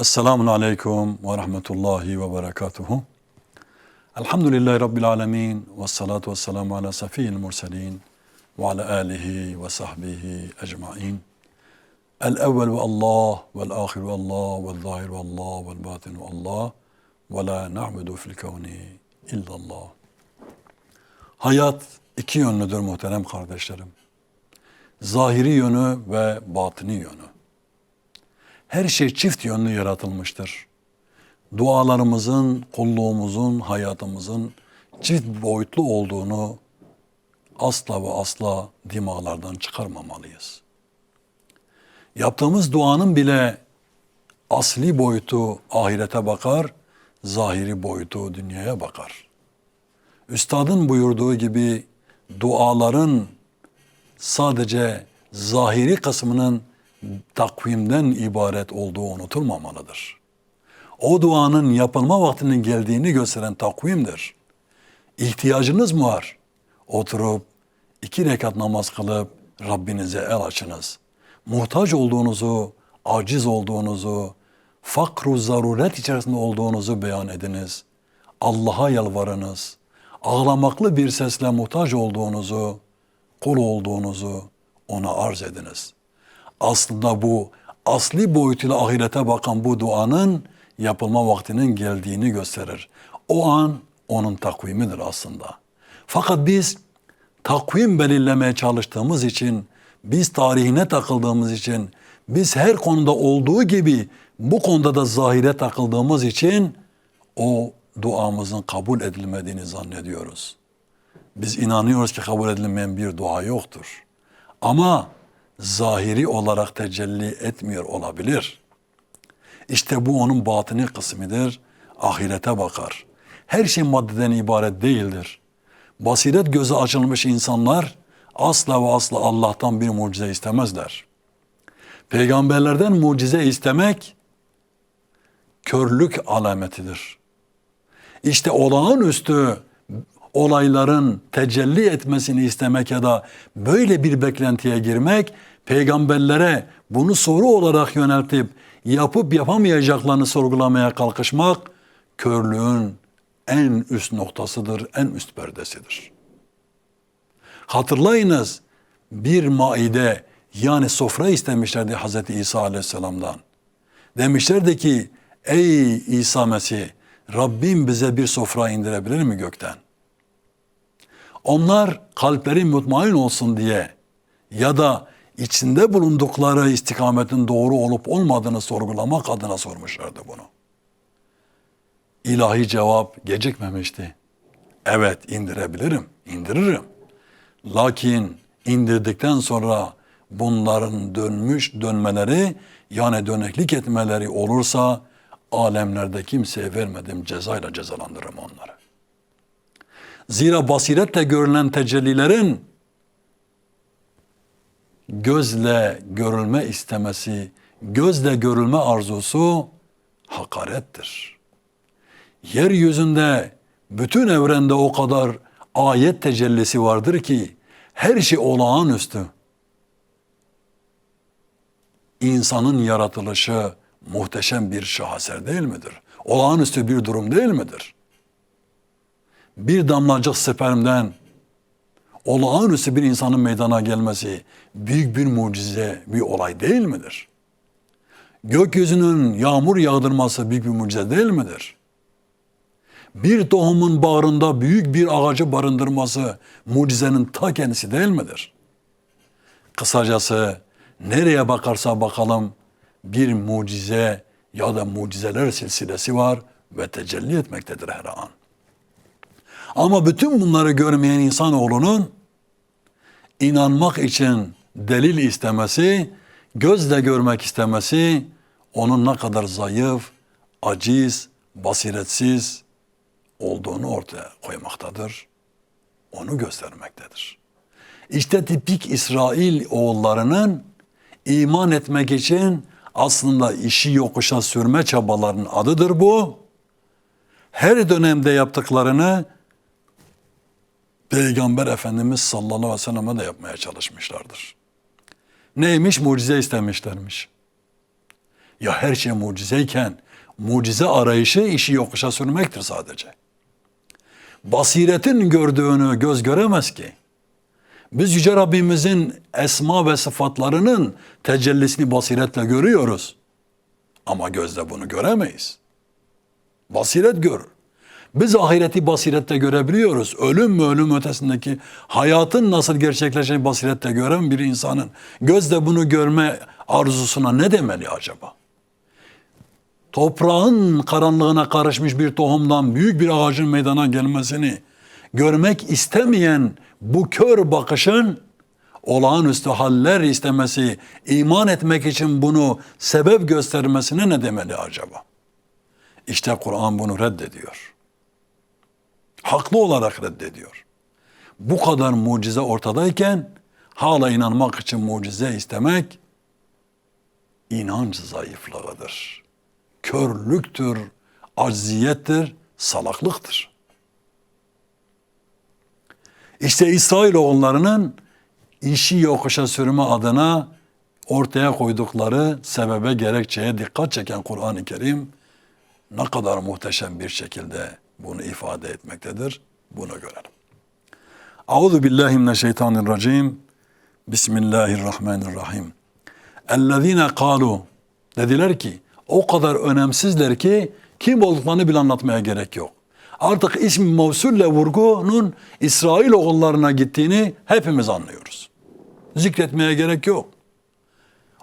السلام عليكم ورحمة الله وبركاته الحمد لله رب العالمين والصلاة والسلام على سفي المرسلين وعلى آله وصحبه أجمعين الأول والله والآخر والله والظاهر والله والباطن والله ولا نعبد في الكون إلا الله حياة iki ندر muhterem kardeşlerim. Zahiri yönü ve batini. Her şey çift yönlü yaratılmıştır. Dualarımızın, kulluğumuzun, hayatımızın çift boyutlu olduğunu asla ve asla dimağlardan çıkarmamalıyız. Yaptığımız duanın bile asli boyutu ahirete bakar, zahiri boyutu dünyaya bakar. Üstadın buyurduğu gibi duaların sadece zahiri kısmının takvimden ibaret olduğu unutulmamalıdır. O duanın yapılma vaktinin geldiğini gösteren takvimdir. İhtiyacınız mı var? Oturup iki rekat namaz kılıp Rabbinize el açınız. Muhtaç olduğunuzu, aciz olduğunuzu, fakru zaruret içerisinde olduğunuzu beyan ediniz. Allah'a yalvarınız. Ağlamaklı bir sesle muhtaç olduğunuzu, kul olduğunuzu ona arz ediniz. Aslında bu asli boyutuyla ahirete bakan bu duanın yapılma vaktinin geldiğini gösterir. O an onun takvimidir aslında. Fakat biz takvim belirlemeye çalıştığımız için, biz tarihine takıldığımız için, biz her konuda olduğu gibi bu konuda da zahire takıldığımız için o duamızın kabul edilmediğini zannediyoruz. Biz inanıyoruz ki kabul edilmeyen bir dua yoktur. Ama zahiri olarak tecelli etmiyor olabilir. İşte bu onun batini kısmıdır. Ahirete bakar. Her şey maddeden ibaret değildir. Basiret gözü açılmış insanlar asla ve asla Allah'tan bir mucize istemezler. Peygamberlerden mucize istemek körlük alametidir. İşte olağanüstü olayların tecelli etmesini istemek ya da böyle bir beklentiye girmek peygamberlere bunu soru olarak yöneltip yapıp yapamayacaklarını sorgulamaya kalkışmak körlüğün en üst noktasıdır, en üst perdesidir. Hatırlayınız bir maide yani sofra istemişlerdi Hz. İsa Aleyhisselam'dan. Demişlerdi ki ey İsa Mesih Rabbim bize bir sofra indirebilir mi gökten? Onlar kalpleri mutmain olsun diye ya da içinde bulundukları istikametin doğru olup olmadığını sorgulamak adına sormuşlardı bunu. İlahi cevap gecikmemişti. Evet indirebilirim, indiririm. Lakin indirdikten sonra bunların dönmüş dönmeleri yani döneklik etmeleri olursa alemlerde kimseye vermedim cezayla cezalandırırım onları. Zira basiretle görülen tecellilerin gözle görülme istemesi, gözle görülme arzusu hakarettir. Yeryüzünde bütün evrende o kadar ayet tecellisi vardır ki her şey olağanüstü. İnsanın yaratılışı muhteşem bir şaheser değil midir? Olağanüstü bir durum değil midir? Bir damlacık spermden olağanüstü bir insanın meydana gelmesi büyük bir mucize, bir olay değil midir? Gökyüzünün yağmur yağdırması büyük bir mucize değil midir? Bir tohumun bağrında büyük bir ağacı barındırması mucizenin ta kendisi değil midir? Kısacası nereye bakarsa bakalım bir mucize ya da mucizeler silsilesi var ve tecelli etmektedir her an. Ama bütün bunları görmeyen insanoğlunun inanmak için delil istemesi, gözle görmek istemesi onun ne kadar zayıf, aciz, basiretsiz olduğunu ortaya koymaktadır. Onu göstermektedir. İşte tipik İsrail oğullarının iman etmek için aslında işi yokuşa sürme çabalarının adıdır bu. Her dönemde yaptıklarını Peygamber Efendimiz sallallahu aleyhi ve sellem'e de yapmaya çalışmışlardır. Neymiş? Mucize istemişlermiş. Ya her şey mucizeyken mucize arayışı işi yokuşa sürmektir sadece. Basiretin gördüğünü göz göremez ki. Biz Yüce Rabbimizin esma ve sıfatlarının tecellisini basiretle görüyoruz. Ama gözle bunu göremeyiz. Basiret görür. Biz ahireti basirette görebiliyoruz. Ölüm mü ölüm ötesindeki hayatın nasıl gerçekleşeceğini basirette gören bir insanın gözle bunu görme arzusuna ne demeli acaba? Toprağın karanlığına karışmış bir tohumdan büyük bir ağacın meydana gelmesini görmek istemeyen bu kör bakışın olağanüstü haller istemesi, iman etmek için bunu sebep göstermesine ne demeli acaba? İşte Kur'an bunu reddediyor. Haklı olarak reddediyor. Bu kadar mucize ortadayken hala inanmak için mucize istemek inanç zayıflığıdır. Körlüktür, acziyettir, salaklıktır. İşte İsrailoğullarının işi yokuşa sürme adına ortaya koydukları sebebe gerekçeye dikkat çeken Kur'an-ı Kerim ne kadar muhteşem bir şekilde bunu ifade etmektedir. Bunu görelim. Euzu billahi mineşşeytanirracim. Bismillahirrahmanirrahim. Ellezine kalu dediler ki o kadar önemsizler ki kim olduklarını bile anlatmaya gerek yok. Artık ismi mevsulle vurgunun İsrail oğullarına gittiğini hepimiz anlıyoruz. Zikretmeye gerek yok.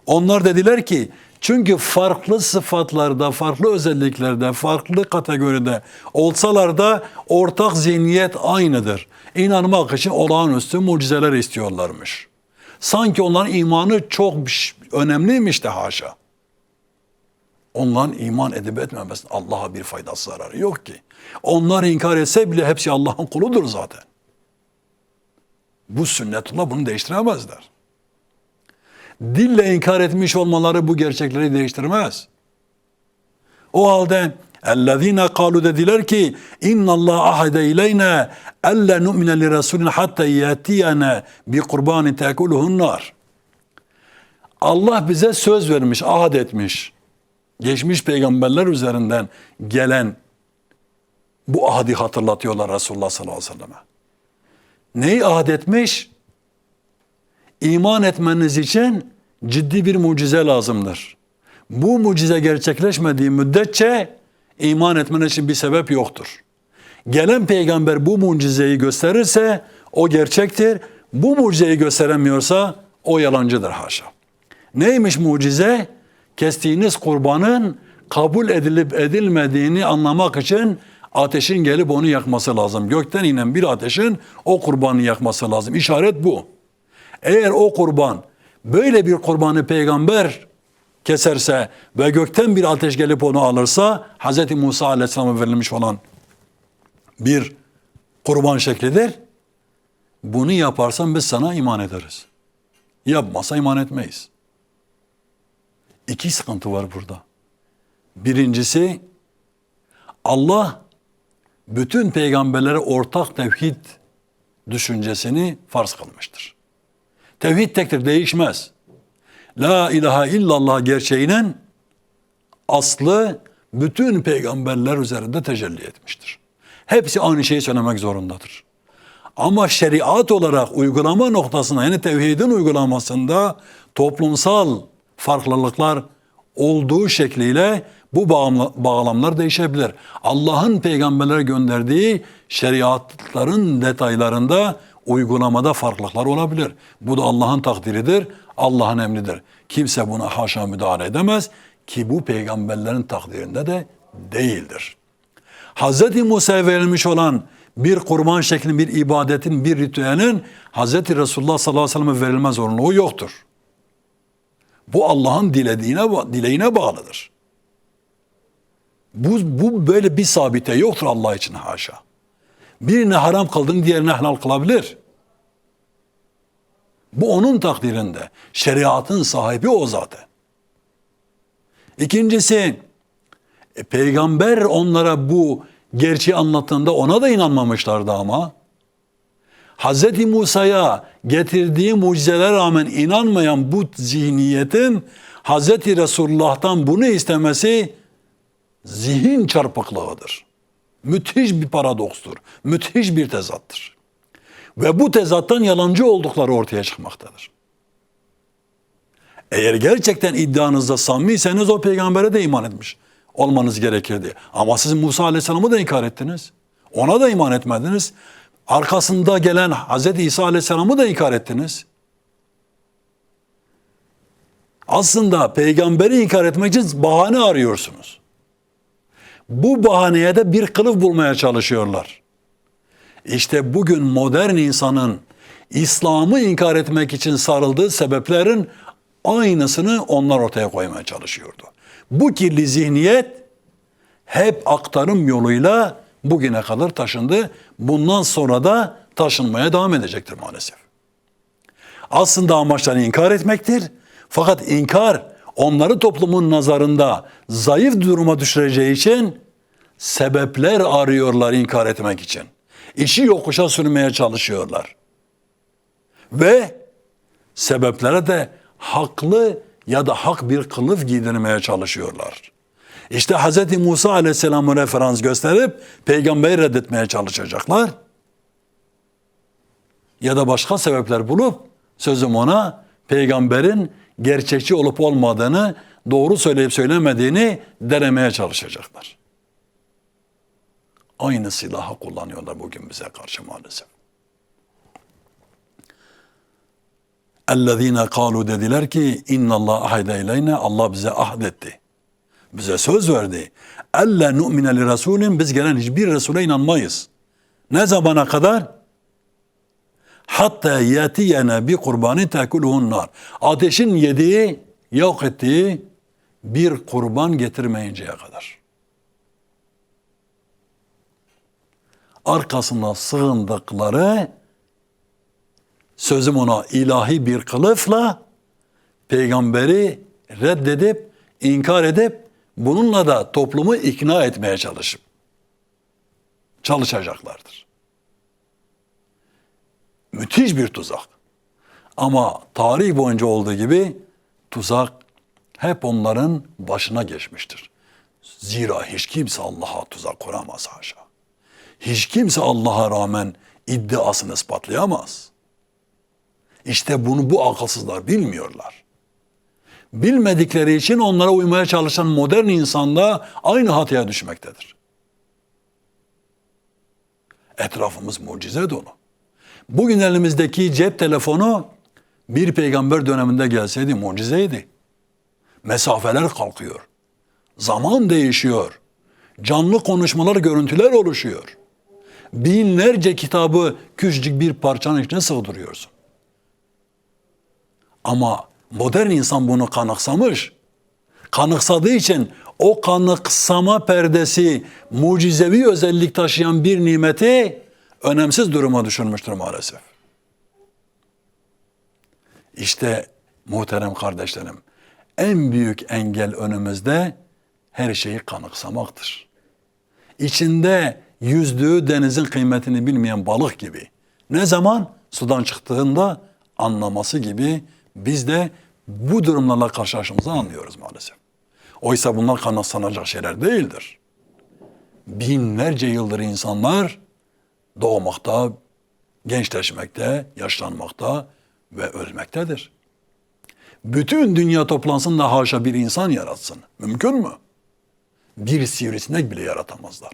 Onlar dediler ki çünkü farklı sıfatlarda, farklı özelliklerde, farklı kategoride olsalar da ortak zihniyet aynıdır. İnanmak için olağanüstü mucizeler istiyorlarmış. Sanki onların imanı çok önemliymiş de haşa. Onların iman edip etmemesinin Allah'a bir faydası zararı yok ki. Onlar inkar etse bile hepsi Allah'ın kuludur zaten. Bu sünnetullah bunu değiştiremezler Dille inkar etmiş olmaları bu gerçekleri değiştirmez. O halde اَلَّذ۪ينَ قَالُوا dediler ki اِنَّ اللّٰهَ اَحَدَ اِلَيْنَا اَلَّا نُؤْمِنَ لِرَسُولٍ حَتَّى يَاتِيَنَا بِقُرْبَانِ تَاكُلُهُ النَّارِ Allah bize söz vermiş, ahad etmiş. Geçmiş peygamberler üzerinden gelen bu ahdi hatırlatıyorlar Resulullah sallallahu aleyhi ve selleme. Neyi ahd etmiş? İman etmeniz için ciddi bir mucize lazımdır. Bu mucize gerçekleşmediği müddetçe iman etmeniz için bir sebep yoktur. Gelen peygamber bu mucizeyi gösterirse o gerçektir. Bu mucizeyi gösteremiyorsa o yalancıdır haşa. Neymiş mucize? Kestiğiniz kurbanın kabul edilip edilmediğini anlamak için ateşin gelip onu yakması lazım. Gökten inen bir ateşin o kurbanı yakması lazım. İşaret bu. Eğer o kurban böyle bir kurbanı peygamber keserse ve gökten bir ateş gelip onu alırsa Hz. Musa aleyhisselama verilmiş olan bir kurban şeklidir. Bunu yaparsan biz sana iman ederiz. Yapmasa iman etmeyiz. İki sıkıntı var burada. Birincisi Allah bütün peygamberlere ortak tevhid düşüncesini farz kılmıştır. Tevhid tektir, değişmez. La ilahe illallah gerçeğinin aslı bütün peygamberler üzerinde tecelli etmiştir. Hepsi aynı şeyi söylemek zorundadır. Ama şeriat olarak uygulama noktasında yani tevhidin uygulamasında toplumsal farklılıklar olduğu şekliyle bu bağlamlar değişebilir. Allah'ın peygamberlere gönderdiği şeriatların detaylarında uygulamada farklılıklar olabilir. Bu da Allah'ın takdiridir, Allah'ın emridir. Kimse buna haşa müdahale edemez ki bu peygamberlerin takdirinde de değildir. Hz. Musa'ya verilmiş olan bir kurban şeklinde bir ibadetin, bir ritüelin Hz. Resulullah sallallahu aleyhi ve sellem'e verilme zorunluluğu yoktur. Bu Allah'ın dilediğine, dileğine bağlıdır. Bu, bu böyle bir sabite yoktur Allah için haşa. Birine haram kıldığını diğerine helal kılabilir. Bu onun takdirinde. Şeriatın sahibi o zaten. İkincisi, e, peygamber onlara bu gerçeği anlattığında ona da inanmamışlardı ama. Hz. Musa'ya getirdiği mucizelere rağmen inanmayan bu zihniyetin Hazreti Resulullah'tan bunu istemesi zihin çarpıklığıdır. Müthiş bir paradokstur. Müthiş bir tezattır. Ve bu tezattan yalancı oldukları ortaya çıkmaktadır. Eğer gerçekten iddianızda samimiyseniz o peygambere de iman etmiş olmanız gerekirdi. Ama siz Musa Aleyhisselam'ı da inkar ettiniz. Ona da iman etmediniz. Arkasında gelen Hazreti İsa Aleyhisselam'ı da inkar ettiniz. Aslında peygamberi inkar etmek için bahane arıyorsunuz. Bu bahaneye de bir kılıf bulmaya çalışıyorlar. İşte bugün modern insanın İslam'ı inkar etmek için sarıldığı sebeplerin aynısını onlar ortaya koymaya çalışıyordu. Bu kirli zihniyet hep aktarım yoluyla bugüne kadar taşındı. Bundan sonra da taşınmaya devam edecektir maalesef. Aslında amaçları inkar etmektir. Fakat inkar onları toplumun nazarında zayıf duruma düşüreceği için sebepler arıyorlar inkar etmek için. İşi yokuşa sürmeye çalışıyorlar. Ve sebeplere de haklı ya da hak bir kılıf giydirmeye çalışıyorlar. İşte Hz. Musa Aleyhisselam'ı referans gösterip peygamberi reddetmeye çalışacaklar. Ya da başka sebepler bulup sözüm ona peygamberin gerçekçi olup olmadığını, doğru söyleyip söylemediğini denemeye çalışacaklar. Aynı silahı kullanıyorlar bugün bize karşı maalesef. اَلَّذ۪ينَ قَالُوا dediler ki اِنَّ اللّٰهَ ahide ileyne Allah bize ahdetti. Bize söz verdi. اَلَّا نُؤْمِنَ لِرَسُولٍ Biz gelen hiçbir Resul'e inanmayız. Ne zamana kadar? Hatta yetiyene bir kurbanı tekuluhun nar. Ateşin yediği, yok ettiği bir kurban getirmeyinceye kadar. Arkasına sığındıkları sözüm ona ilahi bir kılıfla peygamberi reddedip, inkar edip bununla da toplumu ikna etmeye çalışıp çalışacaklardır. Müthiş bir tuzak. Ama tarih boyunca olduğu gibi tuzak hep onların başına geçmiştir. Zira hiç kimse Allah'a tuzak kuramaz haşa. Hiç kimse Allah'a rağmen iddiasını ispatlayamaz. İşte bunu bu akılsızlar bilmiyorlar. Bilmedikleri için onlara uymaya çalışan modern insan da aynı hataya düşmektedir. Etrafımız mucize dolu. Bugün elimizdeki cep telefonu bir peygamber döneminde gelseydi mucizeydi. Mesafeler kalkıyor. Zaman değişiyor. Canlı konuşmalar, görüntüler oluşuyor. Binlerce kitabı küçücük bir parçanın içine sığdırıyorsun. Ama modern insan bunu kanıksamış. Kanıksadığı için o kanıksama perdesi mucizevi özellik taşıyan bir nimeti önemsiz duruma düşürmüştür maalesef. İşte muhterem kardeşlerim, en büyük engel önümüzde her şeyi kanıksamaktır. İçinde yüzdüğü denizin kıymetini bilmeyen balık gibi. Ne zaman? Sudan çıktığında anlaması gibi biz de bu durumlarla karşılaştığımızı anlıyoruz maalesef. Oysa bunlar kanıksanacak şeyler değildir. Binlerce yıldır insanlar doğmakta, gençleşmekte, yaşlanmakta ve ölmektedir. Bütün dünya toplansın da haşa bir insan yaratsın. Mümkün mü? Bir sivrisinek bile yaratamazlar.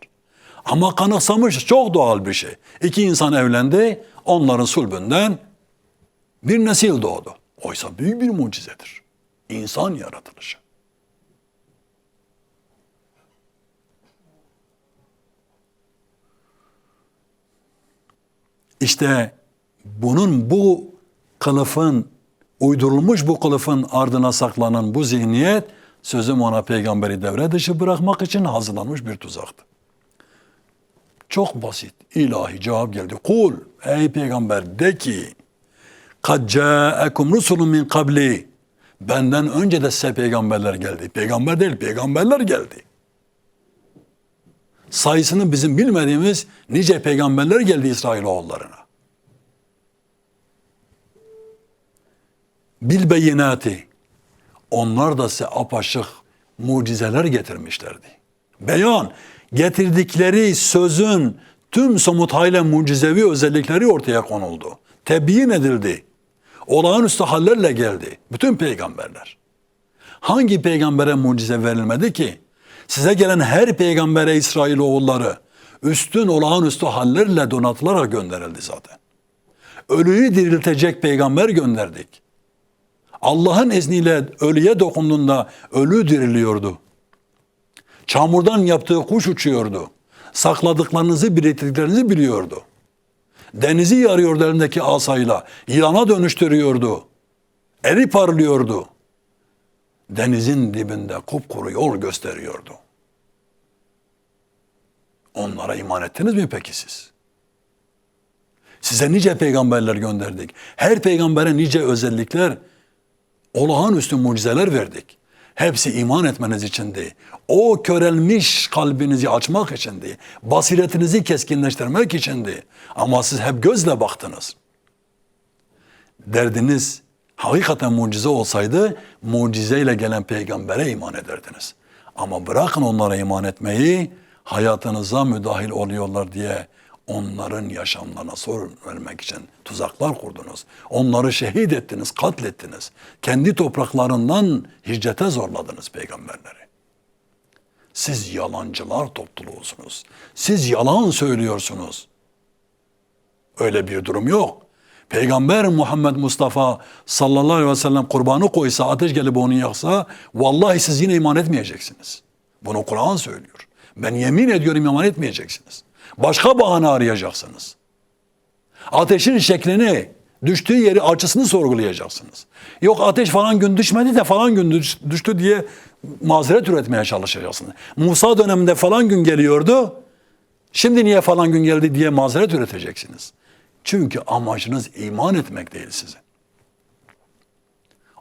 Ama kanıksamış çok doğal bir şey. İki insan evlendi, onların sulbünden bir nesil doğdu. Oysa büyük bir mucizedir. İnsan yaratılışı. İşte bunun bu kılıfın, uydurulmuş bu kılıfın ardına saklanan bu zihniyet sözüm ona peygamberi devre dışı bırakmak için hazırlanmış bir tuzaktı. Çok basit. ilahi cevap geldi. Kul ey peygamber de ki kad ca'ekum rusulun min kabli benden önce de size peygamberler geldi. Peygamber değil, peygamberler geldi. Sayısını bizim bilmediğimiz nice peygamberler geldi İsrailoğullarına. Bil beyinati onlar da size apaşık mucizeler getirmişlerdi. Beyan, getirdikleri sözün tüm somut hale mucizevi özellikleri ortaya konuldu. Tebiyin edildi. Olağanüstü hallerle geldi. Bütün peygamberler. Hangi peygambere mucize verilmedi ki? Size gelen her peygambere İsrailoğulları üstün olağanüstü hallerle donatılarak gönderildi zaten. Ölüyü diriltecek peygamber gönderdik. Allah'ın izniyle ölüye dokunduğunda ölü diriliyordu. Çamurdan yaptığı kuş uçuyordu. Sakladıklarınızı, biriktirdiklerinizi biliyordu. Denizi yarıyordu elindeki asayla. Yılana dönüştürüyordu. Eri parlıyordu. Denizin dibinde kupkuru yol gösteriyordu. Onlara iman ettiniz mi peki siz? Size nice peygamberler gönderdik. Her peygambere nice özellikler, olağanüstü mucizeler verdik. Hepsi iman etmeniz içindi. O körelmiş kalbinizi açmak içindi. Basiretinizi keskinleştirmek içindi. Ama siz hep gözle baktınız. Derdiniz hakikaten mucize olsaydı mucizeyle gelen peygambere iman ederdiniz. Ama bırakın onlara iman etmeyi hayatınıza müdahil oluyorlar diye onların yaşamlarına sorun vermek için tuzaklar kurdunuz. Onları şehit ettiniz, katlettiniz. Kendi topraklarından hicrete zorladınız peygamberleri. Siz yalancılar topluluğusunuz. Siz yalan söylüyorsunuz. Öyle bir durum yok. Peygamber Muhammed Mustafa sallallahu aleyhi ve sellem kurbanı koysa, ateş gelip onu yaksa, vallahi siz yine iman etmeyeceksiniz. Bunu Kur'an söylüyor. Ben yemin ediyorum iman etmeyeceksiniz. Başka bahane arayacaksınız. Ateşin şeklini, düştüğü yeri açısını sorgulayacaksınız. Yok ateş falan gün düşmedi de falan gün düş- düştü diye mazeret üretmeye çalışacaksınız. Musa döneminde falan gün geliyordu. Şimdi niye falan gün geldi diye mazeret üreteceksiniz. Çünkü amacınız iman etmek değil sizin.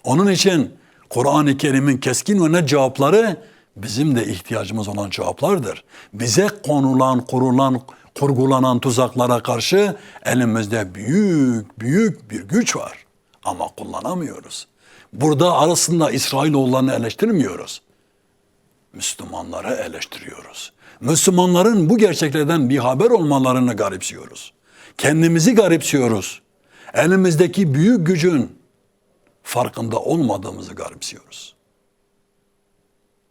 Onun için Kur'an-ı Kerim'in keskin ve net cevapları bizim de ihtiyacımız olan cevaplardır. Bize konulan, kurulan, kurgulanan tuzaklara karşı elimizde büyük büyük bir güç var. Ama kullanamıyoruz. Burada arasında İsrailoğullarını eleştirmiyoruz. Müslümanları eleştiriyoruz. Müslümanların bu gerçeklerden bir haber olmalarını garipsiyoruz. Kendimizi garipsiyoruz. Elimizdeki büyük gücün farkında olmadığımızı garipsiyoruz.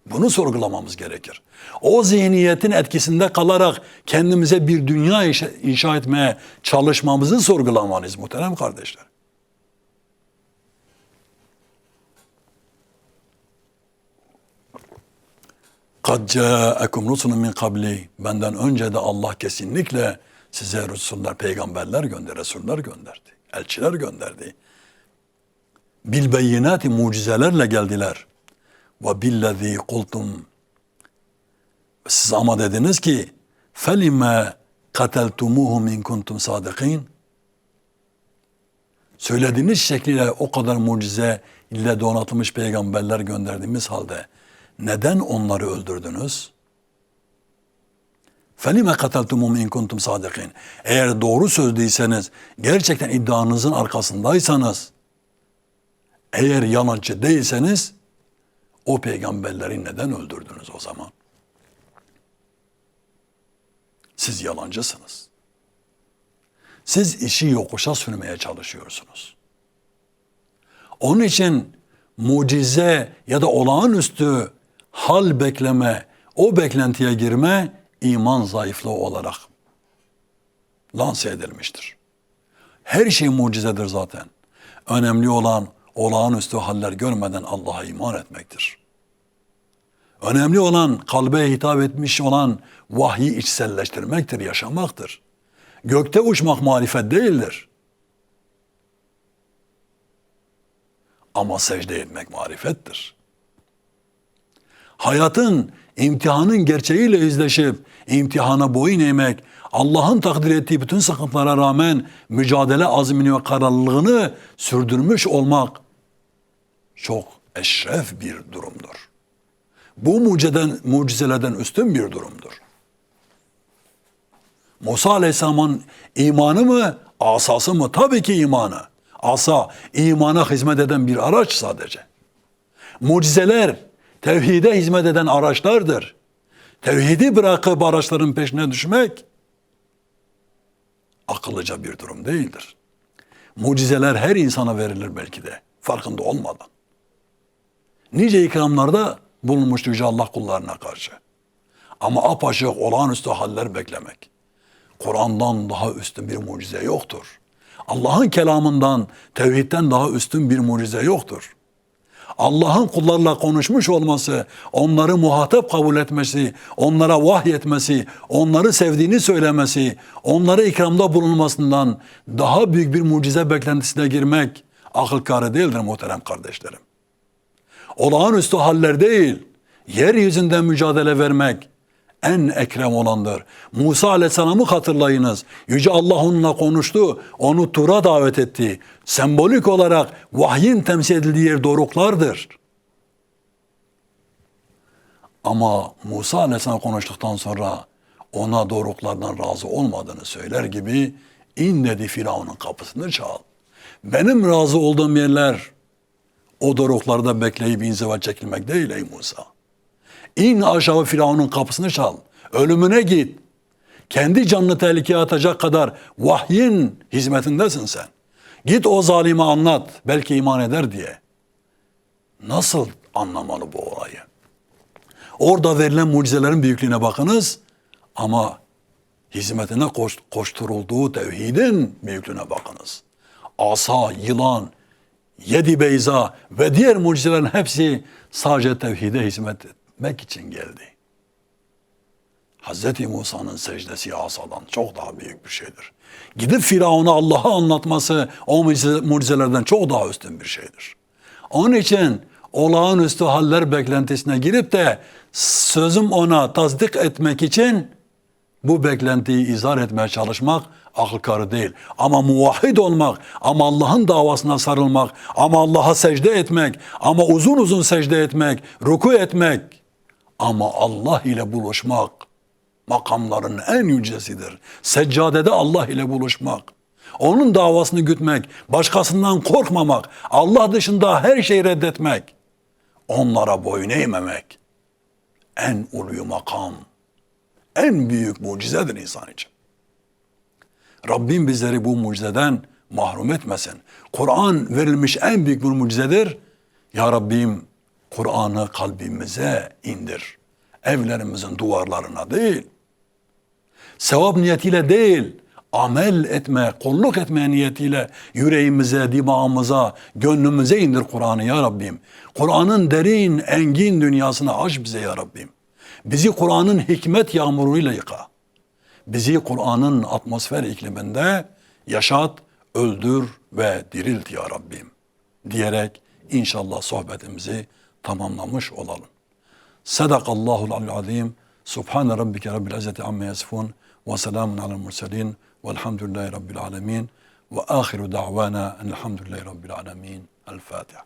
Bunu sorgulamamız gerekir. O zihniyetin etkisinde kalarak kendimize bir dünya inşa- inşa etmeye çalışmamızı sorgulamalıyız muhterem kardeşler. قَدْ جَاءَكُمْ رُسُلٌ min kabli Benden önce de Allah kesinlikle size Resuller, peygamberler gönderdi, Resuller gönderdi. Elçiler gönderdi. Bil beyinati mucizelerle geldiler. Ve billezî kultum siz ama dediniz ki felime kateltumuhum in kuntum sadikin söylediğiniz şekliyle o kadar mucize ile donatılmış peygamberler gönderdiğimiz halde neden onları öldürdünüz? Felime kateltumum in kuntum sadikin. Eğer doğru sözlüyseniz, gerçekten iddianızın arkasındaysanız, eğer yalancı değilseniz, o peygamberleri neden öldürdünüz o zaman? Siz yalancısınız. Siz işi yokuşa sürmeye çalışıyorsunuz. Onun için mucize ya da olağanüstü hal bekleme, o beklentiye girme iman zayıflığı olarak lanse edilmiştir. Her şey mucizedir zaten. Önemli olan olağanüstü haller görmeden Allah'a iman etmektir. Önemli olan kalbe hitap etmiş olan vahyi içselleştirmektir, yaşamaktır. Gökte uçmak marifet değildir. Ama secde etmek marifettir. Hayatın, imtihanın gerçeğiyle yüzleşip imtihana boyun eğmek, Allah'ın takdir ettiği bütün sıkıntılara rağmen mücadele azmini ve kararlılığını sürdürmüş olmak çok eşref bir durumdur. Bu mucizeden, mucizelerden üstün bir durumdur. Musa Aleyhisselam'ın imanı mı, asası mı? Tabii ki imanı. Asa, imana hizmet eden bir araç sadece. Mucizeler tevhide hizmet eden araçlardır. Tevhidi bırakıp araçların peşine düşmek akıllıca bir durum değildir. Mucizeler her insana verilir belki de farkında olmadan. Nice ikramlarda bulunmuş Yüce Allah kullarına karşı. Ama apaçık olağanüstü haller beklemek. Kur'an'dan daha üstün bir mucize yoktur. Allah'ın kelamından, tevhidden daha üstün bir mucize yoktur. Allah'ın kullarla konuşmuş olması, onları muhatap kabul etmesi, onlara vahyetmesi, onları sevdiğini söylemesi, onlara ikramda bulunmasından daha büyük bir mucize beklentisine girmek akıl kârı değildir muhterem kardeşlerim. Olağanüstü haller değil, yeryüzünde mücadele vermek en ekrem olandır. Musa aleyhisselamı hatırlayınız. Yüce Allah onunla konuştu, onu Tur'a davet etti. Sembolik olarak vahyin temsil edildiği yer doruklardır. Ama Musa aleyhisselam konuştuktan sonra ona doruklardan razı olmadığını söyler gibi in dedi Firavun'un kapısını çal. Benim razı olduğum yerler o doruklarda bekleyip inziva çekilmek değil ey Musa. İn aşağı Firavun'un kapısını çal. Ölümüne git. Kendi canını tehlikeye atacak kadar vahyin hizmetindesin sen. Git o zalime anlat. Belki iman eder diye. Nasıl anlamalı bu olayı? Orada verilen mucizelerin büyüklüğüne bakınız ama hizmetine koş, koşturulduğu tevhidin büyüklüğüne bakınız. Asa, yılan, yedi beyza ve diğer mucizelerin hepsi sadece tevhide hizmet etmek için geldi. Hz. Musa'nın secdesi asadan çok daha büyük bir şeydir. Gidip Firavun'a Allah'ı anlatması o mucize- mucizelerden çok daha üstün bir şeydir. Onun için olağanüstü haller beklentisine girip de sözüm ona tasdik etmek için bu beklentiyi izah etmeye çalışmak akıl kârı değil. Ama muvahhid olmak, ama Allah'ın davasına sarılmak, ama Allah'a secde etmek, ama uzun uzun secde etmek, ruku etmek, ama Allah ile buluşmak makamların en yücesidir. Seccadede Allah ile buluşmak. Onun davasını gütmek, başkasından korkmamak, Allah dışında her şeyi reddetmek, onlara boyun eğmemek en uluyu makam, en büyük mucizedir insan için. Rabbim bizleri bu mucizeden mahrum etmesin. Kur'an verilmiş en büyük bir mucizedir. Ya Rabbim Kur'an'ı kalbimize indir. Evlerimizin duvarlarına değil. Sevap niyetiyle değil, amel etme, kulluk etme niyetiyle yüreğimize, dimağımıza, gönlümüze indir Kur'an'ı ya Rabbim. Kur'an'ın derin, engin dünyasını aç bize ya Rabbim. Bizi Kur'an'ın hikmet yağmuruyla yıka. Bizi Kur'an'ın atmosfer ikliminde yaşat, öldür ve dirilt ya Rabbim. Diyerek inşallah sohbetimizi tamamlamış olalım. Sadakallahul azim. Subhane rabbike rabbil izzeti amme yasifun. Ve selamun alel murselin. Velhamdülillahi rabbil alemin. Ve ahiru da'vana enelhamdülillahi rabbil alemin. El Fatiha.